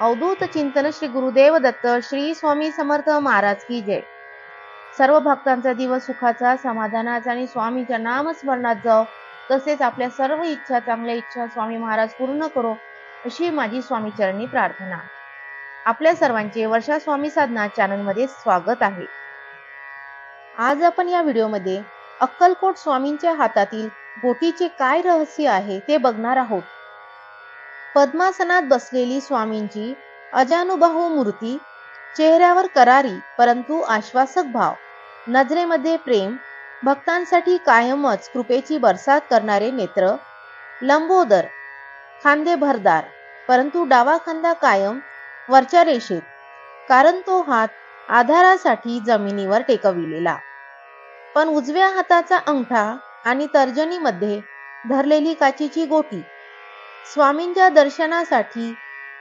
अवधूत चिंतन श्री गुरुदेव दत्त श्री स्वामी समर्थ महाराज की जय. सर्व भक्तांचा दिवस सुखाचा समाधानाचा आणि स्वामीच्या नामस्मरणात जाओ. तसेच आपल्या सर्व इच्छा चांगल्या इच्छा स्वामी महाराज पूर्ण करो अशी माझी स्वामी चरणी प्रार्थना. आपल्या सर्वांचे वर्षा स्वामी साधना चॅनलमध्ये स्वागत आहे. आज आपण या व्हिडिओमध्ये अक्कलकोट स्वामींच्या हातातील गोटीचे काय रहस्य आहे ते बघणार आहोत. पद्मासनात बसलेली स्वामींची अजानुबाहू मूर्ती चेहऱ्यावर करारी परंतु आश्वासक भाव. नजरेमध्ये प्रेम भक्तांसाठी कायमच कृपेची बरसात करणारे नेत्र. लंबोदर खांदे भरदार परंतु डावा खांदा कायम वरच्या रेषेत. कारण तो हात आधारासाठी जमिनीवर टेकविलेला. पण उजव्या हाताचा अंगठा आणि तर्जनीमध्ये धरलेली काचीची गोटी स्वामींच्या दर्शनासाठी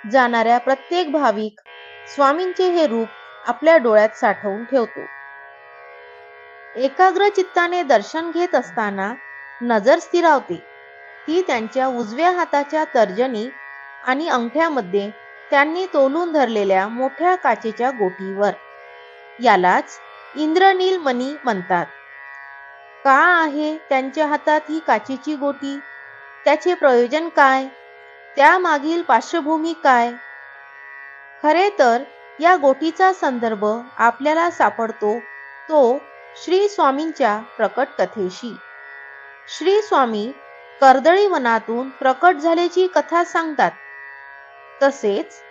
जाणाऱ्या प्रत्येक भाविक स्वामींचे हे रूप आपल्या डोळ्यात साठवून ठेवतो. एकाग्र चित्ताने दर्शन घेत असताना नजर स्थिरावते ती त्यांच्या उजव्या हाताच्या तर्जनी आणि अंगठ्यामध्ये त्यांनी तोलून धरलेल्या मोठ्या काचेच्या गोटीवर. यालाच इंद्रनील मणी म्हणतात. का आहे त्यांच्या हातात ही काचेची गोटी? त्याचे प्रयोजन काय? त्यामागील पार्श्वभूमी काय? खरे तर या गोटीचा संदर्भ आपल्याला सापडतो तो श्री स्वामींच्या प्रकट कथेशी श्री स्वामी कर्दळी वनातून प्रकट झाल्याची कथा सांगतात. तसेच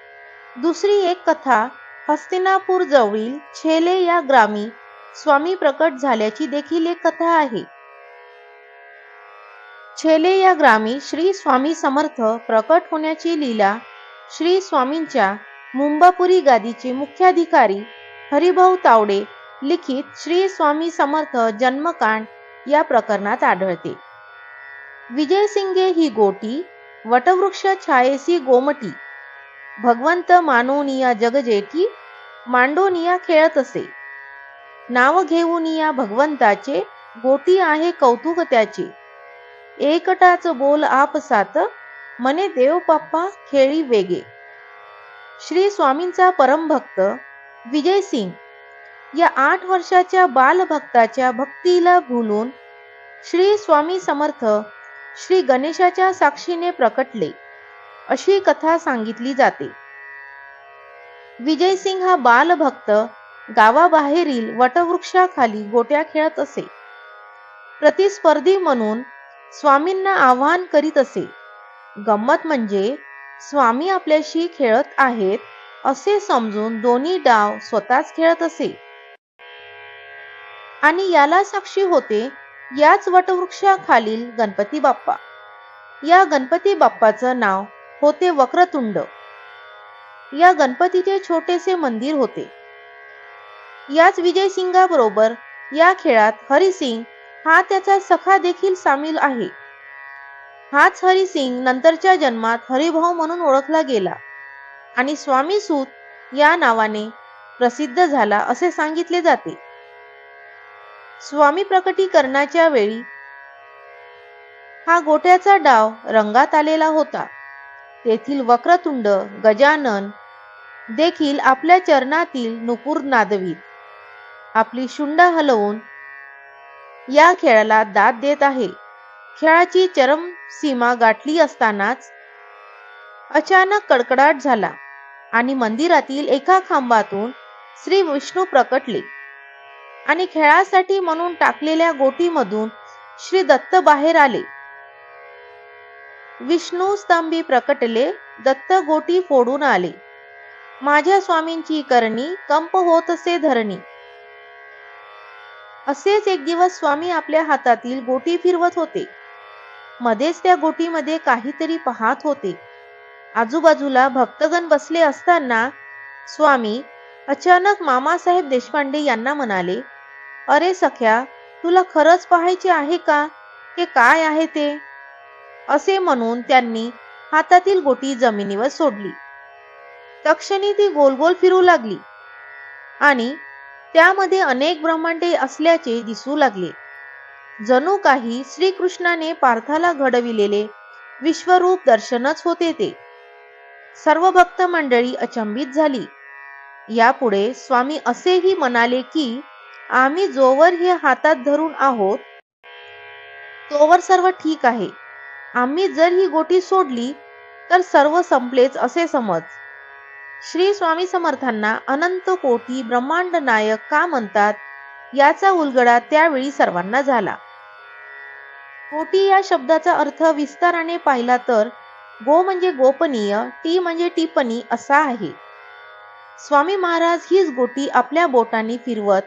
दुसरी एक कथा हस्तिनापूर जवळील छेले या ग्रामी स्वामी प्रकट झाल्याची देखील एक कथा आहे. छेले या ग्रामी श्री स्वामी समर्थ प्रकट होण्याची लीला श्री स्वामींच्या मुंबापुरी गादीचे मुख्याधिकारी हरिभाऊ तावडे लिखित श्री स्वामी समर्थ जन्मकांड या प्रकरणात आढळते. विजयसिंगे ही गोटी वटवृक्ष छायेसी गोमटी भगवंत मानोनिया जगजेठी मांडोनिया खेळत असे. नाव घेऊनिया भगवंताचे गोटी आहे कौतुक त्याचे. एकटाच बोल आपसात मने देव बाप्पा खेळी वेगे श्री स्वामींचा परमभक्त विजयसिंग या आठ वर्षाच्या बालभक्ताच्या भक्तीला भुलून श्री स्वामी समर्थ श्री गणेशाच्या साक्षीने प्रकटले अशी कथा सांगितली जाते विजयसिंग हा बालभक्त गावाबाहेरील वटवृक्षाखाली गोट्या खेळत असे प्रतिस्पर्धी म्हणून स्वामींना आवाहन करीत असे. गंमत म्हणजे स्वामी आपल्याशी खेळत आहेत असे समजून दोन्ही डाव स्वतःच खेळत असे. आणि याला साक्षी होते याच वटवृक्षाखालील गणपती बाप्पा. या गणपती बाप्पाचं नाव होते वक्रतुंड. या गणपतीचे छोटेसे मंदिर होते. याच विजयसिंगाबरोबर या खेळात हरिसिंग हा त्याचा सखा देखील सामील आहे. हाच हरिसिंग नंतरच्या जन्मात हरिभाऊ म्हणून ओळखला गेला. आणि स्वामी सूत या नावाने प्रसिद्ध झाला असे सांगितले जाते. स्वामी प्रकटीकरणाच्या वेळी हा गोट्याचा डाव रंगात आलेला होता. तेथील वक्रतुंड गजानन देखील आपल्या चरणातील नुपूर नादवीत. आपली शुंड हलवून या खेळाला दाद देत आहे. खेळाची चरम सीमा गाठली असतानाच अचानक कडकडाट झाला आणि मंदिरातील एका खांबातून श्री विष्णू प्रकटले आणि खेळासाठी म्हणून टाकलेल्या गोटीमधून श्री दत्त बाहेर आले. विष्णू स्तंभी प्रकटले दत्त गोटी फोडून आले. माझ्या स्वामींची करणी कंप होत असे धरणी. असेच एक दिवस स्वामी आपल्या हातातील गोटी फिरवत होते. मध्येच त्या गोटीमध्ये काहीतरी पाहत होते. आजूबाजूला भक्तगण बसले असताना स्वामी अचानक मामासाहेब देशपांडे यांना म्हणाले अरे सख्या तुला खरंच पाहायचे आहे का? हे काय आहे ते? असे म्हणून त्यांनी हातातील गोटी जमिनीवर सोडली. तक्षणी ती गोल गोल फिरू लागली आणि त्यामध्ये अनेक ब्रह्मांडे असल्याचे दिसू लागले. जणू काही श्रीकृष्णाने पार्थाला घडविलेले विश्वरूप दर्शनच होते ते. सर्व भक्त मंडळी अचंबित झाली. यापुढे स्वामी असेही म्हणाले की आम्ही जोवर हे हातात धरून आहोत तोवर सर्व ठीक आहे. आम्ही जर ही गोटी सोडली तर सर्व संपलेच असे समज. श्री स्वामी समर्थांना अनंत कोटी ब्रह्मांड नायक का म्हणतात? याचा उलगडा त्यावेळी सर्वांना झाला. कोटी या शब्दाचा अर्थ विस्ताराने पाहिला तर गो म्हणजे गोपनीय टी म्हणजे टिपणी असा आहे. स्वामी महाराज हीच गोटी आपल्या बोटांनी फिरवत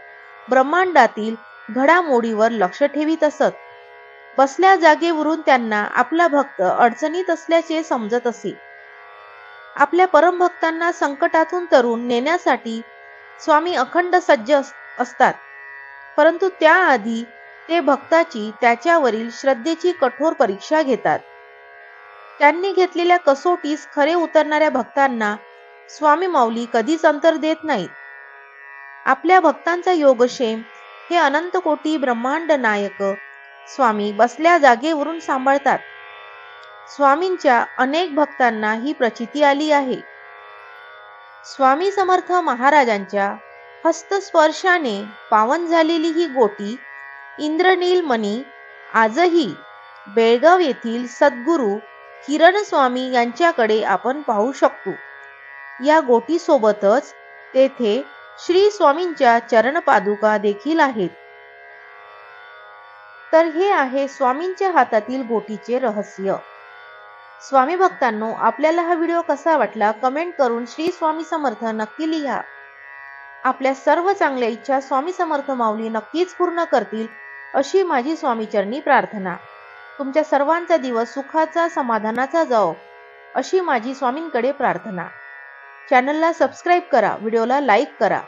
ब्रह्मांडातील घडामोडीवर लक्ष ठेवीत असत. बसल्या जागेवरून त्यांना आपला भक्त अडचणीत असल्याचे समजत असे. आपल्या परमभक्तांना संकटातून तरुण नेण्यासाठी स्वामी अखंड सज्ज अस- असतात. परंतु त्याआधी ते भक्ताची त्याच्यावरील श्रद्धेची कठोर परीक्षा घेतात. त्यांनी घेतलेल्या कसोटीस खरे उतरणाऱ्या भक्तांना स्वामी माऊली कधीच अंतर देत नाहीत. आपल्या भक्तांचा योगक्षेम हे अनंत कोटी ब्रह्मांड नायक स्वामी बसल्या जागेवरून सांभाळतात. स्वामींच्या अनेक भक्तांना ही प्रचिती आली आहे. स्वामी समर्थ महाराजांच्या हस्तस्पर्शाने पावन झालेली ही गोटी इंद्रनील मणी आजही बेळगाव येथील सद्गुरू किरण स्वामी यांच्याकडे आपण पाहू शकतो. या गोटीसोबतच तेथे श्री स्वामींच्या चरणपादुका देखील आहेत. तर हे आहे स्वामींच्या हातातील गोटीचे रहस्य. स्वामी भक्तांनो आपल्याला हा व्हिडिओ कसा वाटला कमेंट करून श्री स्वामी समर्थ नक्की लिहा. आपल्या सर्व चांगल्या इच्छा स्वामी समर्थ माऊली नक्कीच पूर्ण करतील अशी माझी स्वामीचरणी प्रार्थना. तुमच्या सर्वांचा दिवस सुखाचा समाधानाचा जाओ अशी माझी स्वामींकडे प्रार्थना. चॅनलला सबस्क्राईब करा व्हिडिओला लाईक करा.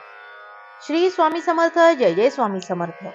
श्री स्वामी समर्थ जय जय स्वामी समर्थ.